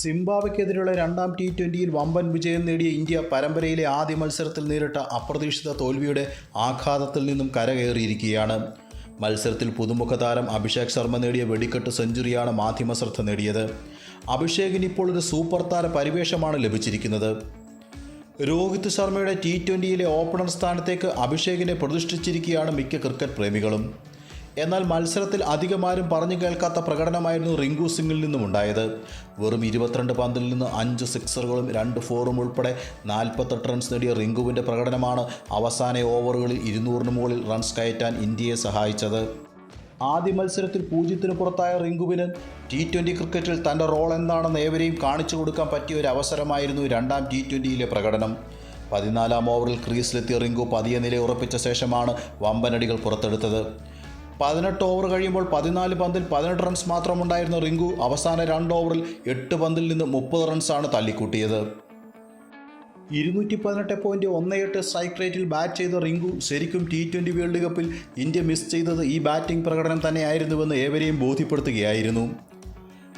സിംബാബ്വെക്കെതിരെയുള്ള രണ്ടാം ടി ട്വന്റിയിൽ വമ്പൻ വിജയം നേടിയ ഇന്ത്യ പരമ്പരയിലെ ആദ്യ മത്സരത്തിൽ നേരിട്ട അപ്രതീക്ഷിത തോൽവിയുടെ ആഘാതത്തിൽ നിന്നും കരകയറിയിരിക്കുകയാണ്. മത്സരത്തിൽ പുതുമുഖ താരം അഭിഷേക് ശർമ്മ നേടിയ വെടിക്കെട്ട് സെഞ്ചുറിയാണ് മാധ്യമ ശ്രദ്ധ നേടിയത്. അഭിഷേകിന് ഇപ്പോൾ ഒരു സൂപ്പർ താര പരിവേഷമാണ് ലഭിച്ചിരിക്കുന്നത്. രോഹിത് ശർമ്മയുടെ ടി ട്വന്റിയിലെ ഓപ്പണർ സ്ഥാനത്തേക്ക് അഭിഷേകിനെ പ്രതിഷ്ഠിച്ചിരിക്കുകയാണ് മിക്ക ക്രിക്കറ്റ് പ്രേമികളും. എന്നാൽ മത്സരത്തിൽ അധികമാരും പറഞ്ഞു കേൾക്കാത്ത പ്രകടനമായിരുന്നു റിങ്കു സിംഗിൽ നിന്നും ഉണ്ടായത്. വെറും ഇരുപത്തിരണ്ട് പന്തിൽ നിന്ന് അഞ്ച് സിക്സറുകളും രണ്ട് ഫോറും ഉൾപ്പെടെ നാൽപ്പത്തെട്ട് റൺസ് നേടിയ റിങ്കുവിന്റെ പ്രകടനമാണ് അവസാന ഓവറുകളിൽ ഇരുന്നൂറിന് മുകളിൽ റൺസ് കയറ്റാൻ ഇന്ത്യയെ സഹായിച്ചത്. ആദ്യ മത്സരത്തിൽ പൂജ്യത്തിന് പുറത്തായ റിങ്കുവിന് ടി ട്വന്റി ക്രിക്കറ്റിൽ തന്റെ റോൾ എന്താണെന്ന് ഏവരെയും കാണിച്ചു കൊടുക്കാൻ പറ്റിയ ഒരു അവസരമായിരുന്നു രണ്ടാം ടി ട്വന്റിയിലെ പ്രകടനം. പതിനാലാം ഓവറിൽ ക്രീസിലെത്തിയ റിങ്കു പതിയെ നില ഉറപ്പിച്ച ശേഷമാണ് വമ്പനടികൾ പുറത്തെടുത്തത്. പതിനെട്ട് ഓവർ കഴിയുമ്പോൾ പതിനാല് പന്തിൽ പതിനെട്ട് റൺസ് മാത്രമുണ്ടായിരുന്ന റിങ്കു. അവസാന രണ്ട് ഓവറിൽ എട്ട് പന്തിൽ നിന്ന് മുപ്പത് റൺസാണ് തള്ളിക്കൂട്ടിയത് ഇരുന്നൂറ്റി പതിനെട്ട് പോയിന്റ് ഒന്ന് എട്ട് സ്ട്രൈക്ക് റേറ്റിൽ ബാറ്റ് ചെയ്ത റിങ്കു ശരിക്കും ടി ട്വന്റി വേൾഡ് കപ്പിൽ ഇന്ത്യ മിസ് ചെയ്തത് ഈ ബാറ്റിംഗ് പ്രകടനം തന്നെയായിരുന്നുവെന്ന് ഏവരെയും ബോധ്യപ്പെടുത്തുകയായിരുന്നു.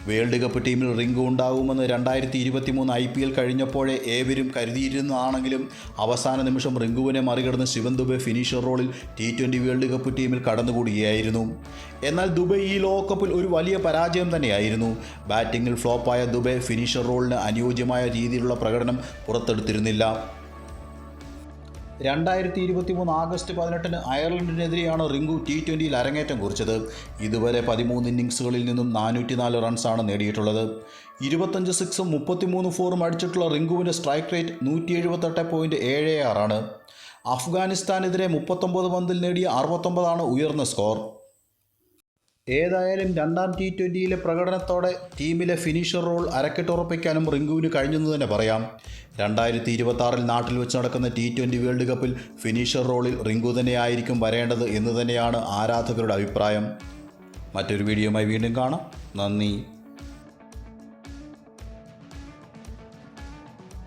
വേൾഡ് കപ്പ് ടീമിൽ റിങ്കു ഉണ്ടാകുമെന്ന് രണ്ടായിരത്തി ഇരുപത്തി മൂന്ന് ഐ പി എൽ കഴിഞ്ഞപ്പോഴേ ഏവരും കരുതിയിരുന്നതാണെങ്കിലും അവസാന നിമിഷം റിങ്കുവിനെ മറികടന്ന് ശിവൻ ദുബെ ഫിനിഷർ റോളിൽ ടി ട്വന്റി വേൾഡ് കപ്പ് ടീമിൽ കടന്നുകൂടുകയായിരുന്നു എന്നാൽ ദുബെ ഈ ലോകകപ്പിൽ ഒരു വലിയ പരാജയം തന്നെയായിരുന്നു. ബാറ്റിങ്ങിൽ ഫ്ലോപ്പായ ദുബെ ഫിനിഷർ റോളിന് അനുയോജ്യമായ രീതിയിലുള്ള പ്രകടനം പുറത്തെടുത്തിരുന്നില്ല. രണ്ടായിരത്തി ഇരുപത്തി മൂന്ന് ആഗസ്റ്റ് പതിനെട്ടിന് അയർലൻഡിനെതിരെയാണ് റിങ്കു ടി ട്വന്റിയിൽ അരങ്ങേറ്റം കുറിച്ചത്. ഇതുവരെ പതിമൂന്ന് ഇന്നിങ്സുകളിൽ നിന്നും നാനൂറ്റിനാല് റൺസാണ് നേടിയിട്ടുള്ളത്. ഇരുപത്തഞ്ച് സിക്സും മുപ്പത്തിമൂന്ന് ഫോറും അടിച്ചിട്ടുള്ള റിങ്കുവിന്റെ സ്ട്രൈക്ക് റേറ്റ് നൂറ്റി എഴുപത്തെട്ട് പോയിന്റ് ഏഴ് ആറാണ് അഫ്ഗാനിസ്ഥാനെതിരെ മുപ്പത്തൊമ്പത് പന്തിൽ നേടിയ അറുപത്തൊമ്പതാണ് ഉയർന്ന സ്കോർ. ഏതായാലും രണ്ടാം ടി ട്വന്റിയിലെ പ്രകടനത്തോടെ ടീമിലെ ഫിനിഷർ റോൾ അരക്കെട്ടുറപ്പിക്കാനും റിങ്കുവിന് കഴിഞ്ഞെന്ന് തന്നെ പറയാം. രണ്ടായിരത്തി ഇരുപത്തി നാട്ടിൽ വെച്ച് നടക്കുന്ന ടി ട്വന്റി വേൾഡ് കപ്പിൽ ഫിനിഷർ റോളിൽ റിങ്കു തന്നെയായിരിക്കും വരേണ്ടത് എന്ന് തന്നെയാണ് ആരാധകരുടെ അഭിപ്രായം. മറ്റൊരു വീഡിയോയുമായി വീണ്ടും കാണാം. നന്ദി.